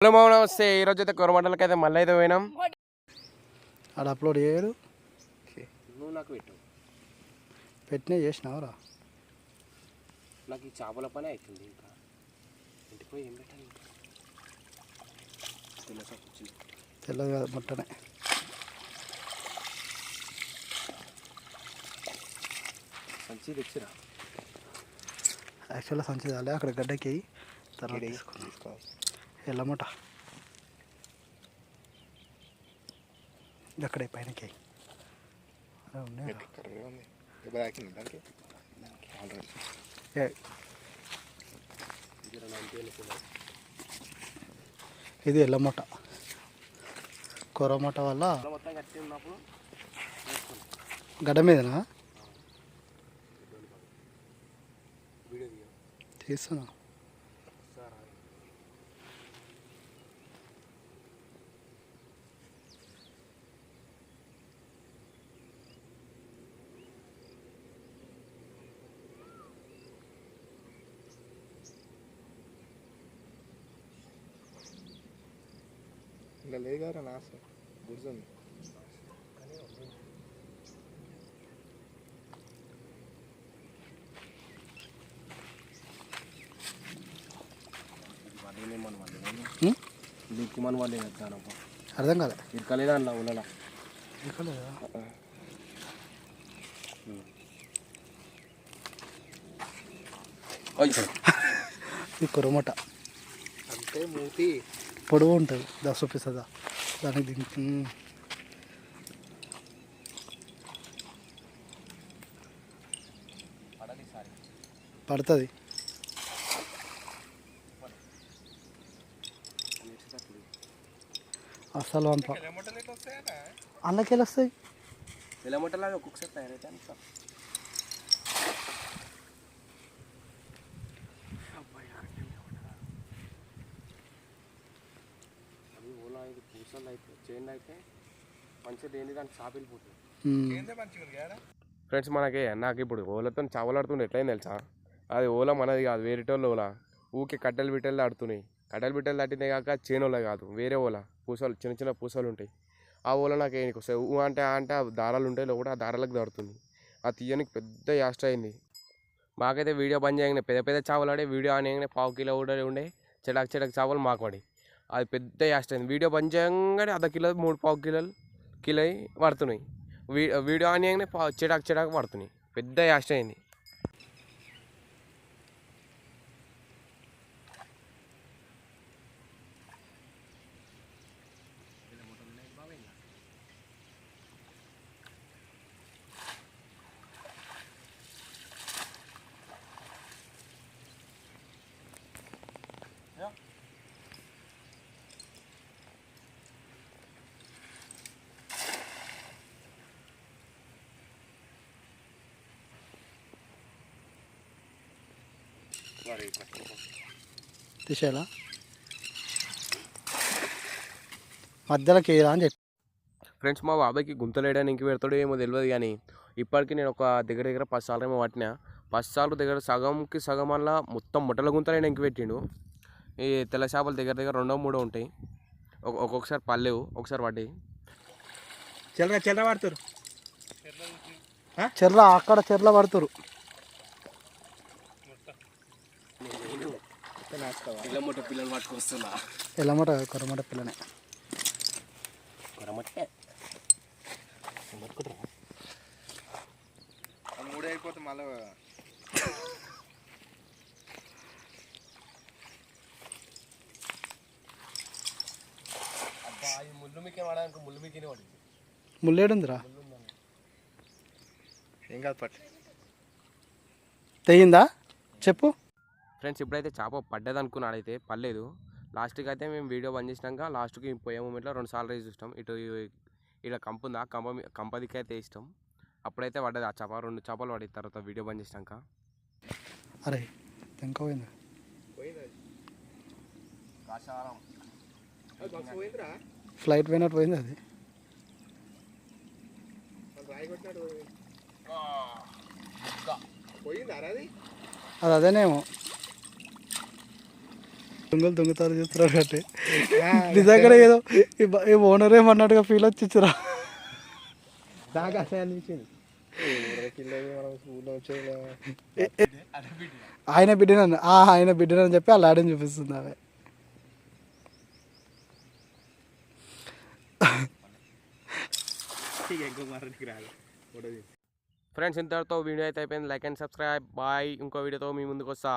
Hello మామ నమస్తే. ఈ రోజు అయితే కొరమండలకి అయితే మళ్ళీ అయితే పోయినాం. ఆడ అప్లోడ్ చేయడు నువ్వు నాకు పెట్టు. పెట్టినా చేసినావురా నాకు ఈ చేపల పని అవుతుంది ఇంకా. ఇంటికి పోయి ఏం పెట్టాలి? తెల్లది కాదు ముట్టనే సంచి తెచ్చిరా? యాక్చువల్గా సంచి చాలే అక్కడ గడ్డకి తర్వాత తీసుకో ఎల్లమట. అక్కడే పైనకి ఇది ఎల్లమట. కొరమట వల్ల గడ్డ మీదనా? తీస్తున్నా. ఇంకా లేదు కదా నాస గుర్తుంది. ఉం? దిక్కుమని వాళ్ళు ఎత్తానప్ప అర్థం కాలే. ఇరకలేదా అన్న ఉలలా ఎక్కలేదా ఇది కొరమట. అంటే మూతి. పొడవు ఉంటుంది దశ చూపిస్తుందా దానికి దీనికి ఉమ్. పడుతుంది. అసలు పంప అందులోకి వస్తాయి? తెల్లమొట్టలాగా ఒక్కొక్కసారి తయారైతే అయితే చైన్లు అయితే మంచిగా దేని దానికి. ఫ్రెండ్స్ మనకి నాకు ఇప్పుడు ఓలతో చావలాడుతుండే ఎట్లయింది తెలుసా? అది ఓలా మనది కాదు వేరేటోళ్ళు ఓలా. ఊకే కట్టెలు బిట్టెలు ఆడుతున్నాయి. కట్టెలు బిట్టెలు దాటిందే కాక చేనోళ్ళే కాదు వేరే ఓలా. పూసలు చిన్న చిన్న పూసలు ఉంటాయి. ఆ ఓలా నాకు ఏనికి వస్తాయి ఊ అంటే ఆ అంటే ఆ దారాలు ఉంటాయి లోపల ఆ దారాలకు దాడుతుంది. ఆ తీయనికి పెద్ద యాస్ట్ అయింది. మాకైతే వీడియో బంద్ చేయగానే పెద్ద పెద్ద చేపలు ఆడే వీడియో ఆనేగానే పావు కిలో కూడా ఉండే. చెడక్ చెడక్ చేపలు మాకు పడి. అది పెద్ద యాస్ట్ అయింది. వీడియో బంద్ చేయగానే అర్ధ కిలో మూడు పావు కిలోలు కిలో అయి పడుతున్నాయి. వీ వీడియో ఆన్ చేయగానే పా చెడాకు పడుతున్నాయి. పెద్ద యాస్ట్ అయింది. తీసేయాలా? మధ్యలోకి వేయరా అని చెప్పి. ఫ్రెండ్స్ మా బాబాయ్కి గుంతలేయడానికి పెడతాడో ఏమో తెలియదు కానీ ఇప్పటికి నేను ఒక దగ్గర దగ్గర పది సార్లు ఏమో పట్టినా పది సార్లు దగ్గర సగంకి సగం వల్ల మొత్తం ముట్టల గుంతలు ఇంకి పెట్టిండు. ఈ తెల్ల చేపలు దగ్గర దగ్గర రెండో మూడో ఉంటాయి. ఒక్- ఒక్కొక్కసారి పల్లెవు ఒకసారి పడ్డాయి. చిల్లర చిల్లర పడుతురు చెర్ల అక్కడ చెర్ల పడుతురు పిల్ల ముట్ట పిల్లలు పట్టుకొస్తున్నా ఎల్లమట కొరమట పిల్లనే మూడే అయిపోతే మళ్ళీ ముల్లేడుందిరా ఏం కాదు పట్టు. తెగిందా చెప్పు. ఫ్రెండ్స్ ఇప్పుడైతే చేప పడ్డది అనుకున్నాడైతే పర్లేదు లాస్ట్కి అయితే మేము వీడియో బంద్ చేసినాక లాస్ట్కి పోయే మూమెంట్లో రెండు సార్లు రేసి చూసినాం. ఇటు ఇక్కడ కంప ఉందా? కంప కంపదికి అయితే ఇష్టం అప్పుడైతే పడ్డది ఆ చేప. రెండు చేపలు పడిన తర్వాత వీడియో బంద్ చేసినాక. అరే ఇంకా పోయింది? ఫ్లైట్ పోయినట్టు పోయిందా అది? అది అదేనేమో. దొంగలు దొంగతారు చేస్తున్నారు అంటే నిజంగానే ఏదో ఈ ఓనర్ ఏమన్నట్టుగా ఫీల్ వచ్చిచ్చిరా. అనిపించింది ఆయన బిడ్డనని ఆ ఆయన బిడ్డనని చెప్పి ఆ లాడని చూపిస్తుంది ఆమె. ఫ్రెండ్స్ ఇంతటితో వీడియో అయితే అయిపోయింది. లైక్ అండ్ సబ్స్క్రైబ్ బాయ్ ఇంకో వీడియోతో మీ ముందుకు వస్తా